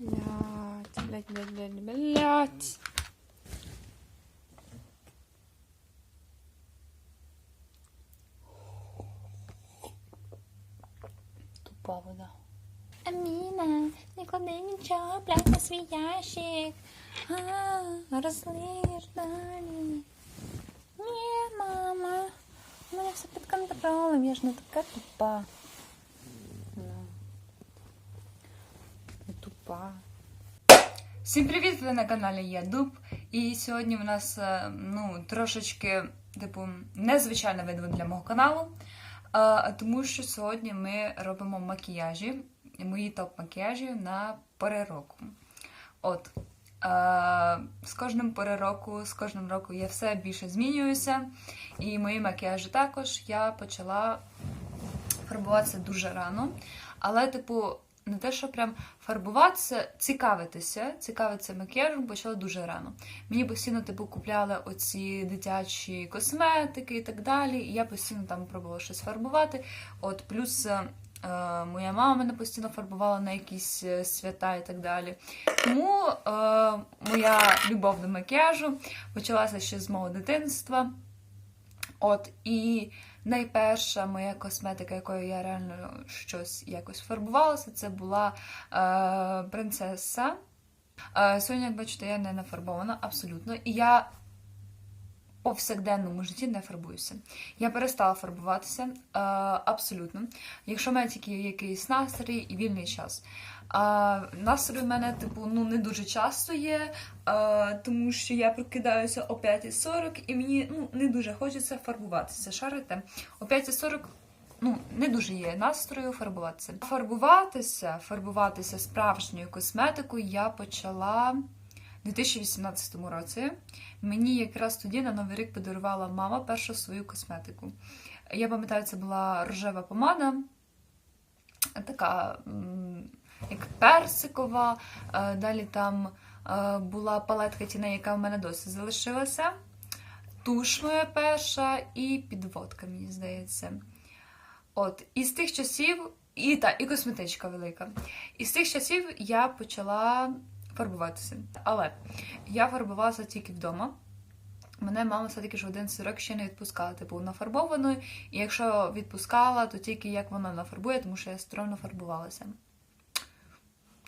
Блять, блять, блять, блять, блять. Тупа вода. Аміна, не клади нічого, блядь, на свій ящик. А, розлиш далі. Ні, мама. У мене все під контролем, я ж не така тупа. Ну. Тупа. Всім привіт! Ви на каналі Я Дуб. І сьогодні в нас е, ну, трошечки, типу, незвичайне відео для мого каналу. Тому що сьогодні ми робимо макіяжі, мої топ-макіяжі на пори року. От. Е, з кожним пори року, з кожним роком я все більше змінююся. І мої макіяжі також я почала фарбуватися дуже рано. Але, типу, не те, що прям фарбуватися, цікавитися, цікавитися макіяжем почала дуже рано. Мені постійно типу купляли оці дитячі косметики і так далі. І я постійно там пробувала щось фарбувати. От плюс. е, Моя мама мене постійно фарбувала на якісь е, свята і так далі. Тому е, моя любов до макіяжу почалася ще з мого дитинства. От, і найперша моя косметика, якою я реально щось якось фарбувалася, це була е, принцеса. Е, сьогодні, як бачите, я не нафарбована абсолютно. І я в повсякденному житті не фарбуюся. Я перестала фарбуватися е, абсолютно. Якщо в мене тільки якийсь настрій і вільний час. А настрій в мене, типу, ну не дуже часто є, а, тому що я прокидаюся о 5.40 і мені ну, не дуже хочеться фарбуватися. Шарите? О 5.40 ну, не дуже є настрою фарбуватися. Фарбуватися, фарбуватися справжньою косметикою я почала у 2018 році. Мені якраз тоді на Новий рік подарувала мама першу свою косметику. Я пам'ятаю, це була рожева помада, така як персикова. Е, Далі там е, була палетка тіней, яка в мене досі залишилася. Туш моя перша і підводка, мені здається. От, і з тих часів, і та, і косметичка велика. І з тих часів я почала фарбуватися. Але я фарбувалася тільки вдома. Мене мама все-таки ж 11 років ще не відпускала, типу, нафарбованою. І якщо відпускала, то тільки як вона нафарбує, тому що я стройно фарбувалася.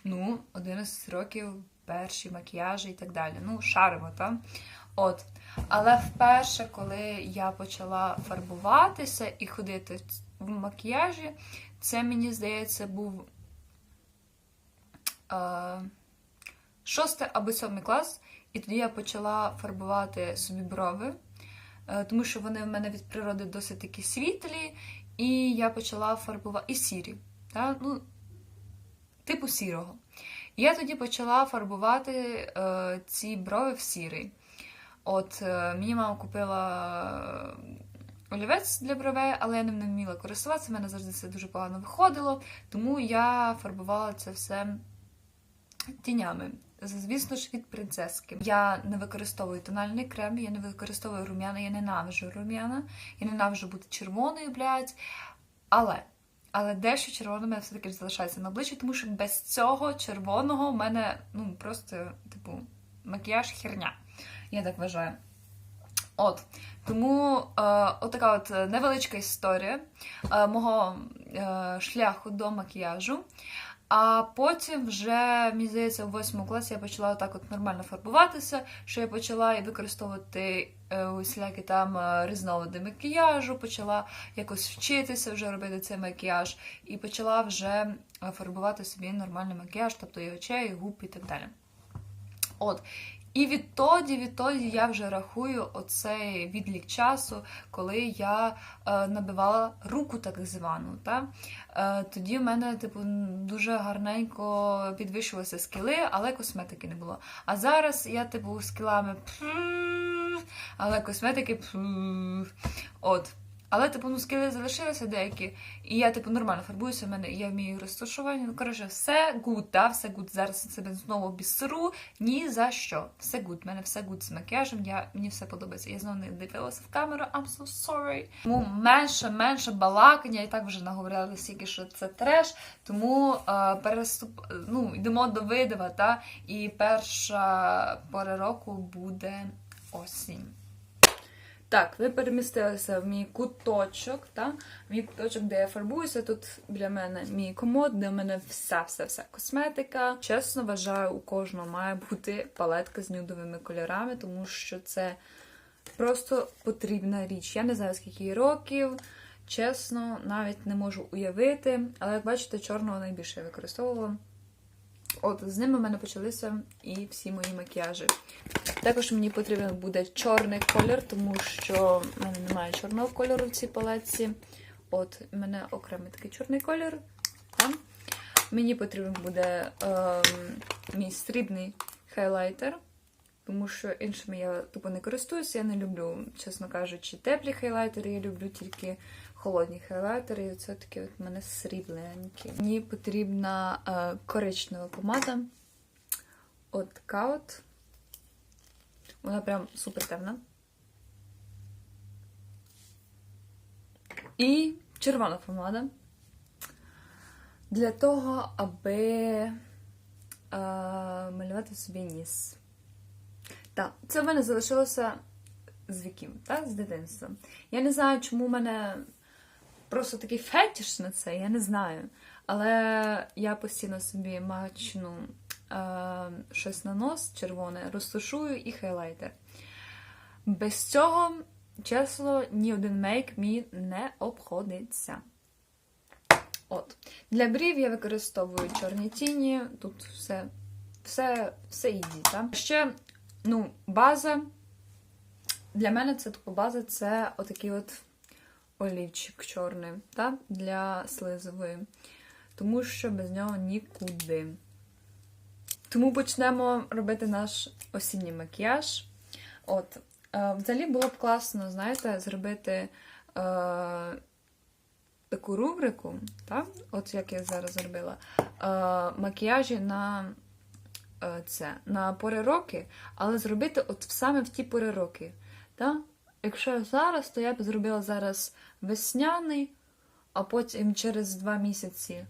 Ну, 11 років, перші макіяжі і так далі. Ну, шаримо, так? От. Але вперше, коли я почала фарбуватися і ходити в макіяжі, це, мені здається, був е, шостий або сьомий клас. І тоді я почала фарбувати собі брови, е, тому що вони в мене від природи досить такі світлі, і я почала фарбувати і сірі. Та? Ну, типу сірого. Я тоді почала фарбувати е, ці брови в сірий. От е, мені мама купила олівець для бровей, але я не вміла користуватися, в мене завжди це дуже погано виходило, тому я фарбувала це все тінями. Звісно ж, від принцески. Я не використовую тональний крем, я не використовую рум'яна, я ненавижу рум'яна, я ненавижу бути червоною, блядь. Але, але дещо червоне в мене все-таки залишається на обличчі, тому що без цього червоного в мене ну просто, типу, макіяж херня. Я так вважаю. От. Тому е, отака от невеличка історія е, мого е, шляху до макіяжу. А потім вже, мені здається, у восьмому класі я почала так от нормально фарбуватися, що я почала і використовувати е, усілякі там е, різновиди макіяжу, почала якось вчитися вже робити цей макіяж, і почала вже е, фарбувати собі нормальний макіяж, тобто і очей, і губ і так далі. От. І відтоді, відтоді я вже рахую оцей відлік часу, коли я е, набивала руку так звану. Та? Е, тоді в мене типу, дуже гарненько підвищувалися скіли, але косметики не було. А зараз я типу скілами, але косметики. От. Але, типу, ну, скіли залишилися деякі, і я, типу, нормально фарбуюся, в мене я вмію розташування. Ну, коротше, все гуд, да, все гуд. Зараз себе знову бісеру. Ні за що. Все гуд. У мене все гуд з макіяжем. Я, мені все подобається. Я знову не дивилася в камеру, I'm so sorry. Тому менше, менше балакання. І так вже наговорила стільки, що це треш. Тому е, переступ, ну, йдемо до видива, та, і перша пора року буде осінь. Так, ви перемістилися в мій куточок, та? мій куточок, де я фарбуюся. Тут біля мене мій комод, де в мене вся-вся-вся косметика. Чесно вважаю, у кожного має бути палетка з нюдовими кольорами, тому що це просто потрібна річ. Я не знаю, скільки років. Чесно, навіть не можу уявити, але як бачите, чорного найбільше я використовувала. От, з ними в мене почалися і всі мої макіяжі. Також мені потрібен буде чорний колір, тому що в мене немає чорного кольору в цій палетці. От, в мене окремий такий чорний колір. Там. Мені потрібен буде ем, мій срібний хайлайтер, тому що іншими я тупо не користуюся. Я не люблю, чесно кажучи, теплі хайлайтери, я люблю тільки холодні хайлайтери, і це такі от мене срібленькі. Мені потрібна е, коричнева помада. От така от. Вона прям супер темна. І червона помада. Для того, аби е, малювати собі ніс. Так, це в мене залишилося з віків, так, з дитинства. Я не знаю, чому в мене просто такий фетіш на це, я не знаю. Але я постійно собі мачну е, щось на нос червоне, розташую і хайлайтер. Без цього, чесно, ні один мейк мій не обходиться. От. Для брів я використовую чорні тіні, тут все все, все ізі. Так? Ще ну, база. Для мене це тупо база це отакий от олівчик чорний так? для слизової. Тому що без нього нікуди. Тому почнемо робити наш осінній макіяж. От, е, Взагалі було б класно, знаєте, зробити е, таку рубрику, так? от як я зараз зробила, е, макіяжі на е, це, на пори роки, але зробити от саме в ті пори роки. Так? Якщо зараз, то я б зробила зараз весняний, а потім через два місяці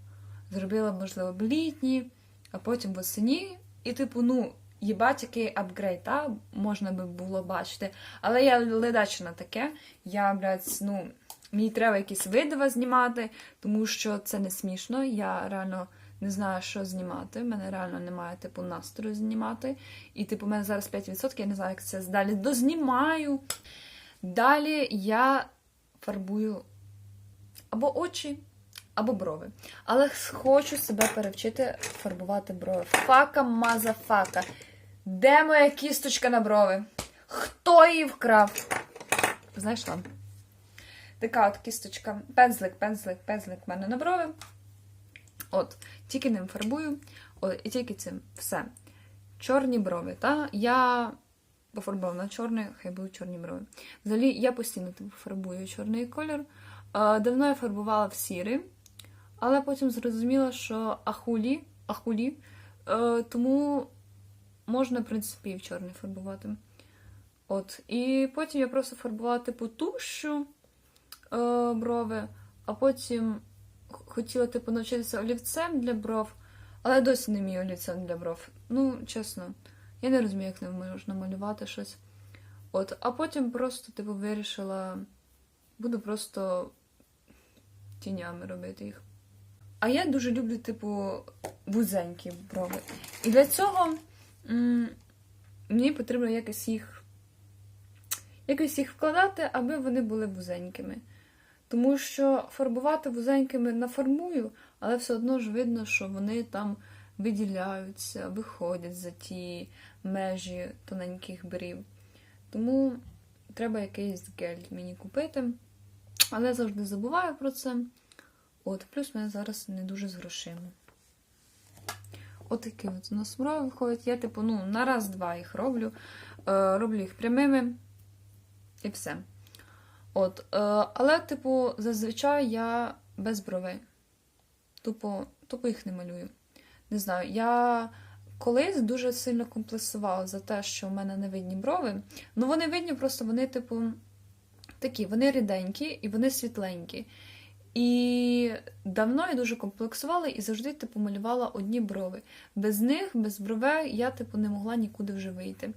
зробила, можливо, літній, а потім восені. І, типу, ну, їбать, який апгрейд, та? можна би було бачити. Але я ледача на таке. Я, блядь, ну, мені треба якісь видива знімати, тому що це не смішно. Я реально не знаю, що знімати. У мене реально немає, типу, настрою знімати. І, типу, у мене зараз 5%, я не знаю, як це далі дознімаю. Далі я фарбую або очі, або брови. Але хочу себе перевчити фарбувати брови. Фака мазафака. Де моя кісточка на брови? Хто її вкрав? Знайшла. Така от кісточка. Пензлик, пензлик, пензлик в мене на брови. От, тільки ним фарбую. О, і тільки цим. Все. Чорні брови. Та? Я пофарбувала на чорний, хай будуть чорні брови. Взагалі, я постійно типу, фарбую чорний колір. Давно я фарбувала в сірий, але потім зрозуміла, що ахулі, ахулі, е, тому можна, в принципі, і в чорний фарбувати. От. І потім я просто фарбувала типу тушю е, брови, а потім хотіла типу, навчитися олівцем для бров, але досі не вмію олівцем для бров. Ну, чесно, я не розумію, як ним можна малювати щось. От, А потім просто типу, вирішила, буду просто тінями робити їх. А я дуже люблю, типу, вузенькі брови. І для цього м мені потрібно якось їх якось їх вкладати, аби вони були вузенькими. Тому що фарбувати вузенькими нафармую, але все одно ж видно, що вони там виділяються, виходять за ті межі тоненьких брів. Тому треба якийсь гель мені купити. Але завжди забуваю про це. От, плюс мене зараз не дуже з грошима. Отакі от, от у нас брови виходять. Я, типу, ну, на раз-два їх роблю. Е, Роблю їх прямими і все. От, е, але, типу, зазвичай я без бровей. Тупо, тупо їх не малюю. Не знаю, я колись дуже сильно комплексувала за те, що в мене не видні брови. Ну, вони видні, просто вони, типу, такі, вони ріденькі і вони світленькі. І давно я дуже комплексувала і завжди типу, малювала одні брови. Без них, без бровей, я типу, не могла нікуди вже вийти.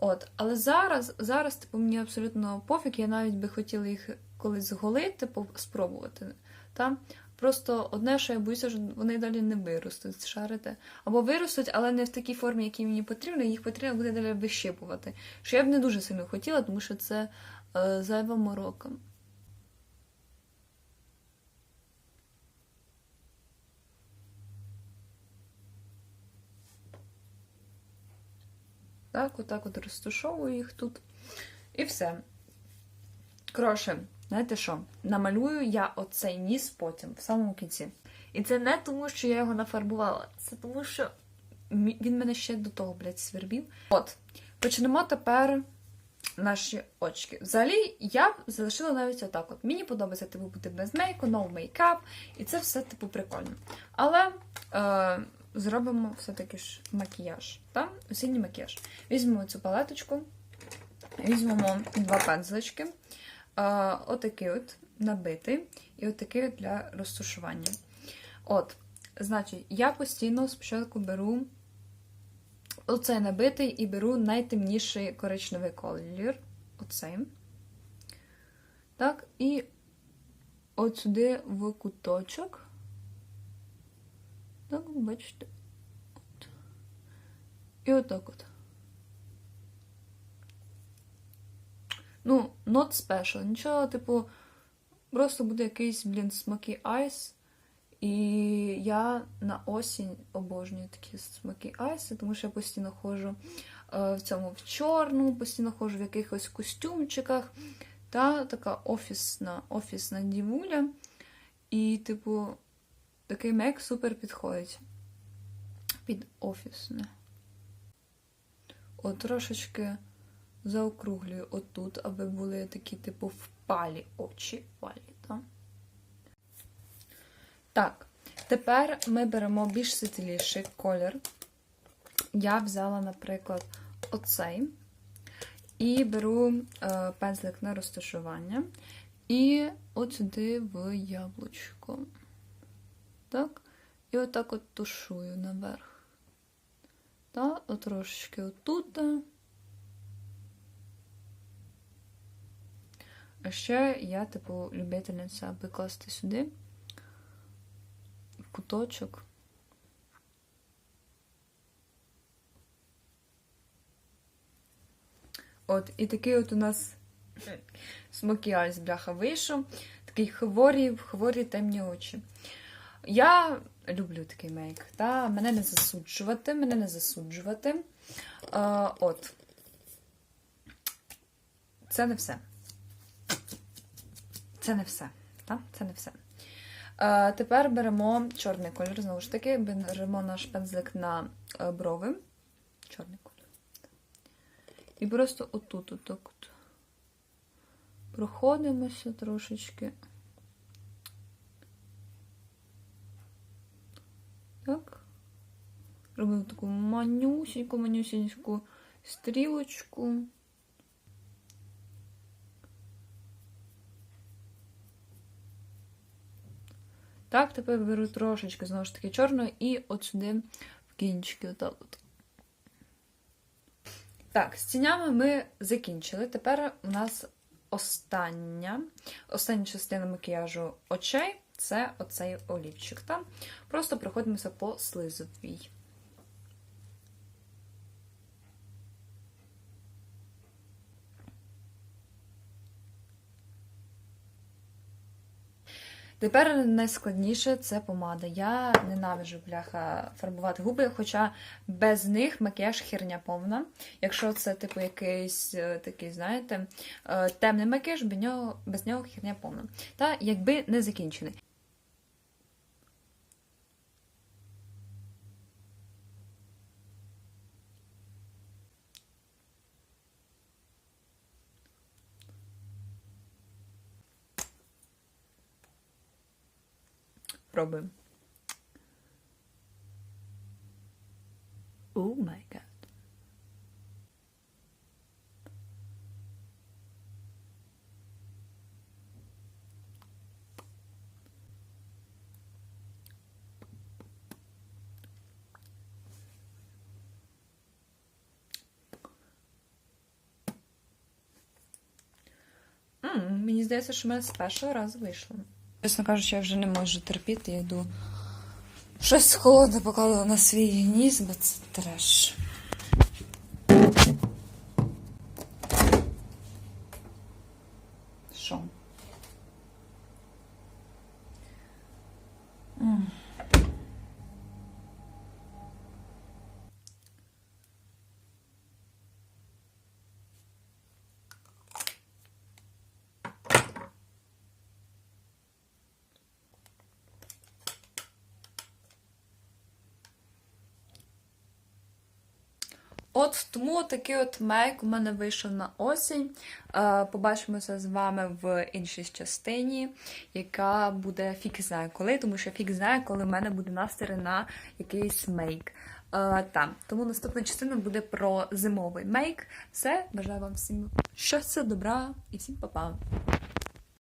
От, Але зараз, зараз типу, мені абсолютно пофіг, я навіть би хотіла їх колись зголити, типу, спробувати. Та? Просто одне, що я боюся, що вони далі не виростуть, шарите. Або виростуть, але не в такій формі, якій мені потрібно, їх потрібно буде далі вищипувати. Що я б не дуже сильно хотіла, тому що це е, зайва морока. Так, отак от розташовую їх тут. І все. Коротше, знаєте що? Намалюю я оцей ніс потім, в самому кінці. І це не тому, що я його нафарбувала, це тому, що він мене ще до того, блядь, свербів. От, почнемо тепер наші очки. Взагалі, я залишила навіть отак. от. Мені подобається типу, бути без мейку, no мейкап, і це все, типу, прикольно. Але. Е зробимо все-таки ж макіяж. Та? Осінній макіяж. Візьмемо цю палеточку, візьмемо два пензлички, отакий от набитий, і отакий от для розташування. От, значить, я постійно спочатку беру оцей набитий і беру найтемніший коричневий колір. Оцей. Так, і от сюди в куточок. Так, бачите. От. І отак от. Ну, not special. Нічого, типу, просто буде якийсь, блін, смаки айс. І я на осінь обожнюю такі смаки айси, тому що я постійно ходжу е, в цьому в чорному, постійно ходжу в якихось костюмчиках. Та така офісна офісна дівуля. І, типу, Такий мек супер підходить під офісне. От трошечки заокруглюю отут, аби були такі, типу, впалі очі. Впалі, так? Так, тепер ми беремо більш світліший колір. Я взяла, наприклад, оцей. І беру е, пензлик на розташування. І от сюди в яблучко. Так? І отак от тушую наверх. Та, трошечки отут. А ще я, типу, любительниця викласти сюди куточок. От, і такий от у нас смокі айс, бляха, вийшов. Такий хворі, хворі темні очі. Я люблю такий мейк. Та? Мене не засуджувати, мене не засуджувати. А, От. Це не все. Це не все. Та? Це не все. А, Тепер беремо чорний кольор, знову ж таки, беремо наш пензлик на е, брови. Чорний кольор. І просто отут, отак от. Проходимося трошечки. Так. Робимо таку манюсеньку стрілочку. Так, тепер беру трошечки, знову ж таки, чорного і от сюди в кінчики. Отак от. Так, з тінями ми закінчили. Тепер у нас остання, остання частина макіяжу очей це оцей олівчик. Там Просто проходимося по слизовій. Тепер найскладніше це помада. Я ненавижу бляха фарбувати губи, хоча без них макіяж херня повна. Якщо це, типу, якийсь е, такий, знаєте, е, темний макіяж, без нього, без нього херня повна. Та якби не закінчений. Пробуємо. О май гад. М, Мені здається, що в мене з першого разу вийшло. Чесно кажучи, я вже не можу терпіти, я йду. Щось холодне поклала на свій ніс, бо це треш. Що? М. От тому такий от мейк у мене вийшов на осінь. Е, Побачимося з вами в іншій частині, яка буде фік знає коли, тому що фік знає, коли в мене буде настрій на якийсь мейк. Е, Там. Тому наступна частина буде про зимовий мейк. Все, бажаю вам всім щастя, добра і всім па-па!